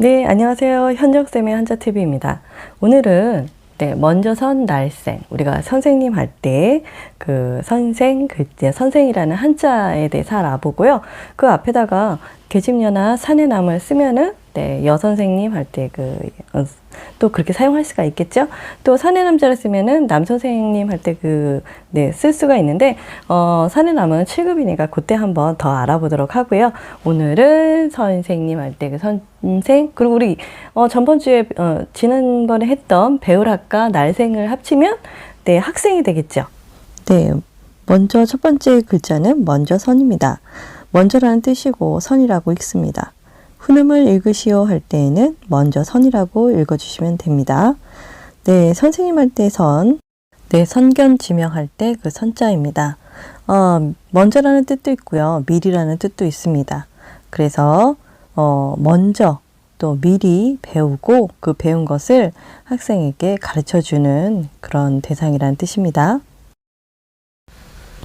네, 안녕하세요. 현정쌤의 한자TV입니다. 오늘은 네, 먼저 선 날생. 우리가 선생님 할 때 그 선생, 글자, 선생이라는 한자에 대해서 알아보고요. 그 앞에다가 계집녀나 사내남을 쓰면은 네, 여 선생님 할 때 그, 어, 또 그렇게 사용할 수가 있겠죠? 또 사내 남자를 쓰면은 남 선생님 할 때 그, 네, 쓸 수가 있는데, 어, 사내 남은 7급이니까 그때 한번 더 알아보도록 하고요. 오늘은 선생님 할 때 그 선생, 그리고 우리, 어, 전번 주에, 어, 지난번에 했던 배울학과 날생을 합치면, 네, 학생이 되겠죠? 네. 먼저 첫 번째 글자는 먼저 선입니다. 먼저라는 뜻이고 선이라고 읽습니다. 훈음을 읽으시오 할 때에는 먼저 선이라고 읽어주시면 됩니다. 네, 선생님 할 때 선, 네, 선견 지명할 때 그 선자입니다. 어, 먼저라는 뜻도 있고요. 미리라는 뜻도 있습니다. 그래서 어, 먼저 또 미리 배우고 그 배운 것을 학생에게 가르쳐 주는 그런 대상이라는 뜻입니다.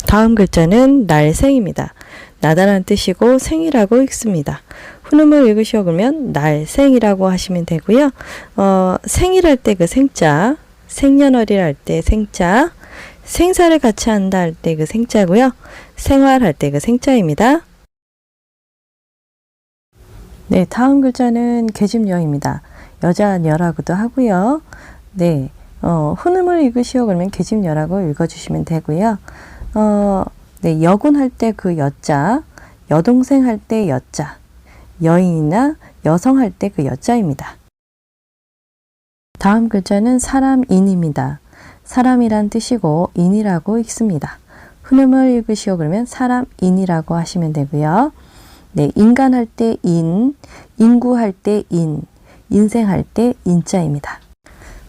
다음 글자는 날생입니다. 나다라는 뜻이고 생이라고 읽습니다. 훈음을 읽으시오 그러면 날 생이라고 하시면 되고요. 어, 생일할 때 그 생자, 생년월일 할 때 생자, 생사를 같이 한다 할 때 그 생자고요. 생활할 때 그 생자입니다. 네, 다음 글자는 계집녀입니다. 여자녀라고도 하고요. 네, 어, 훈음을 읽으시오 그러면 계집녀라고 읽어주시면 되고요. 어, 네, 여군 할 때 그 여자, 여동생 할 때 여자, 여인이나 여성 할 때 그 여자입니다. 다음 글자는 사람인입니다. 사람이란 뜻이고 인이라고 읽습니다. 훈음을 읽으시오 그러면 사람인이라고 하시면 되고요. 네, 인간 할 때 인, 인구 할 때 인, 인생 할 때 인자입니다.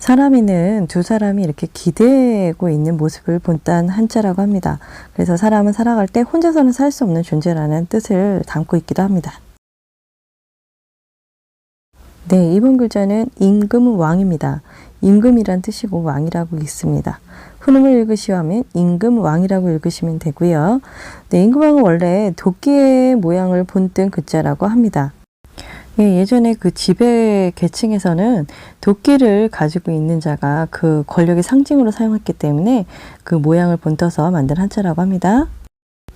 사람이는 두 사람이 이렇게 기대고 있는 모습을 본딴 한자라고 합니다. 그래서 사람은 살아갈 때 혼자서는 살 수 없는 존재라는 뜻을 담고 있기도 합니다. 네, 이번 글자는 임금왕입니다. 임금이란 뜻이고 왕이라고 읽습니다. 훈음을 읽으시오 하면 임금 왕이라고 읽으시면 되고요. 네, 임금왕은 원래 도끼의 모양을 본뜬 글자라고 합니다. 예, 예전에 그 지배 계층에서는 도끼를 가지고 있는 자가 그 권력의 상징으로 사용했기 때문에 그 모양을 본떠서 만든 한자라고 합니다.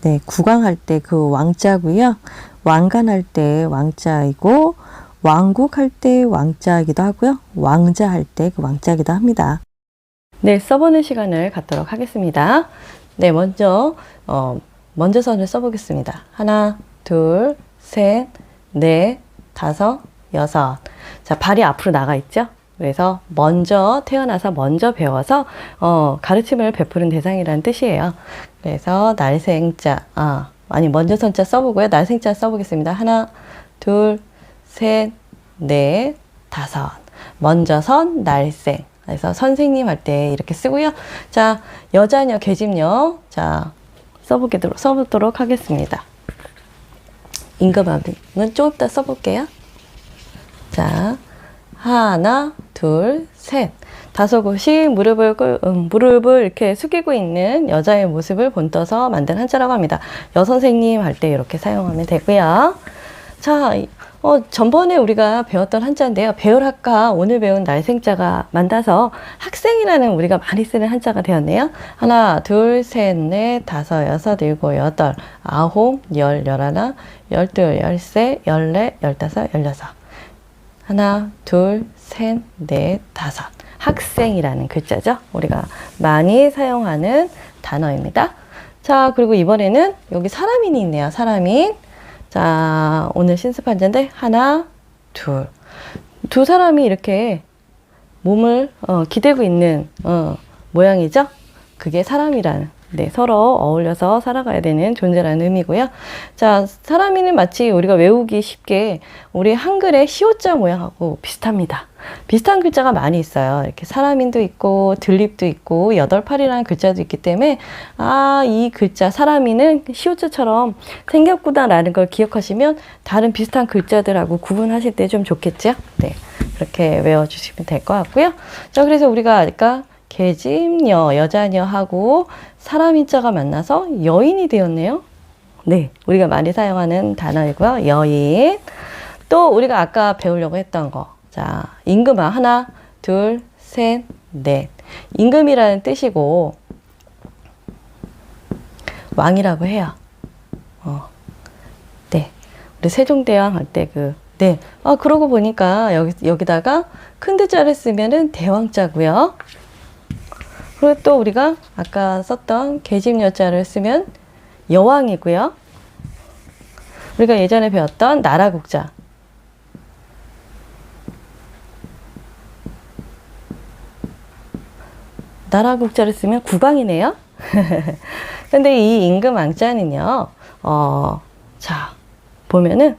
네, 국왕할 때 그 왕자고요. 왕관할 때 왕자이고 왕국할 때 왕자이기도 하고요. 왕자할 때 그 왕자이기도 합니다. 네, 써보는 시간을 갖도록 하겠습니다. 네, 먼저 어, 먼저 선을 써보겠습니다. 하나, 둘, 셋, 넷, 다섯, 여섯. 자, 발이 앞으로 나가 있죠? 그래서 먼저 태어나서 먼저 배워서 어, 가르침을 베푸는 대상이라는 뜻이에요. 그래서 날생자, 아, 아니 먼저 선자 써보고요. 날생자 써보겠습니다. 하나, 둘, 셋, 넷, 다섯. 먼저 선, 날생. 그래서 선생님 할 때 이렇게 쓰고요. 자, 여자녀, 계집녀. 자, 써보도록, 써보도록 하겠습니다. 임금왕은 좀 이따 써볼게요. 자, 하나, 둘, 셋. 다섯 곳이 무릎을, 꿇, 음, 무릎을 이렇게 숙이고 있는 여자의 모습을 본떠서 만든 한자라고 합니다. 여선생님 할 때 이렇게 사용하면 되고요. 자, 어, 전번에 우리가 배웠던 한자인데요. 배울학과 오늘 배운 날생자가 만나서 학생이라는 우리가 많이 쓰는 한자가 되었네요. 하나, 둘, 셋, 넷, 다섯, 여섯, 일곱, 여덟, 아홉, 열, 열하나, 열둘, 열세, 열네, 열다섯, 열여섯. 하나, 둘, 셋, 넷, 다섯. 학생이라는 글자죠. 우리가 많이 사용하는 단어입니다. 자, 그리고 이번에는 여기 사람인이 있네요. 사람인. 자, 오늘 신습 한자인데 하나, 둘. 두 사람이 이렇게 몸을 어, 기대고 있는 어, 모양이죠. 그게 사람이라는 네, 서로 어울려서 살아가야 되는 존재라는 의미고요. 자, 사람이는 마치 우리가 외우기 쉽게 우리 한글의 시옷자 모양하고 비슷합니다. 비슷한 글자가 많이 있어요. 이렇게 사람인도 있고 들립도 있고 여덟팔이라는 글자도 있기 때문에 아, 이 글자 사람이는 시옷자처럼 생겼구나라는 걸 기억하시면 다른 비슷한 글자들하고 구분하실 때 좀 좋겠죠? 네. 그렇게 외워주시면 될 것 같고요. 자, 그래서 우리가 아까 계집녀, 여자녀하고 사람인자가 만나서 여인이 되었네요. 네, 우리가 많이 사용하는 단어이고요. 여인. 또 우리가 아까 배우려고 했던 거. 자, 임금아. 하나, 둘, 셋, 넷. 임금이라는 뜻이고, 왕이라고 해요. 어. 네. 우리 세종대왕 할 때 그, 네. 아, 그러고 보니까 여기, 여기다가 큰 글자를 쓰면은 대왕자고요. 그리고 또 우리가 아까 썼던 계집 여자를 쓰면 여왕이고요. 우리가 예전에 배웠던 나라 국자. 나라 국자를 쓰면 국왕이네요. 근데 이 임금 왕자는요, 어, 자, 보면은,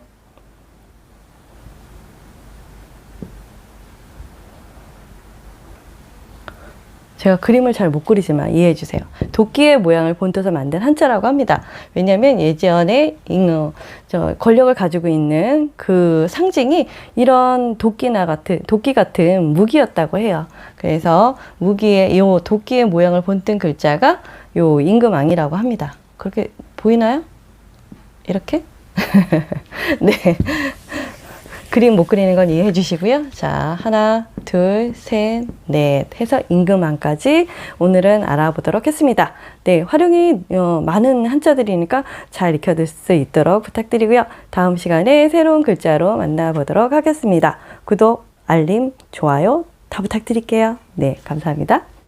제가 그림을 잘 못 그리지만 이해해 주세요. 도끼의 모양을 본떠서 만든 한자라고 합니다. 왜냐하면 예전에 잉- 어, 저 권력을 가지고 있는 그 상징이 이런 도끼나 같은 도끼 같은 무기였다고 해요. 그래서 무기의 요 도끼의 모양을 본뜬 글자가 요 임금왕이라고 합니다. 그렇게 보이나요? 이렇게? 네. 그림 못 그리는 건 이해해 주시고요. 자, 하나, 둘, 셋, 넷 해서 임금왕까지 오늘은 알아보도록 했습니다. 네, 활용이 어, 많은 한자들이니까 잘 익혀둘 수 있도록 부탁드리고요. 다음 시간에 새로운 글자로 만나보도록 하겠습니다. 구독, 알림, 좋아요 다 부탁드릴게요. 네, 감사합니다.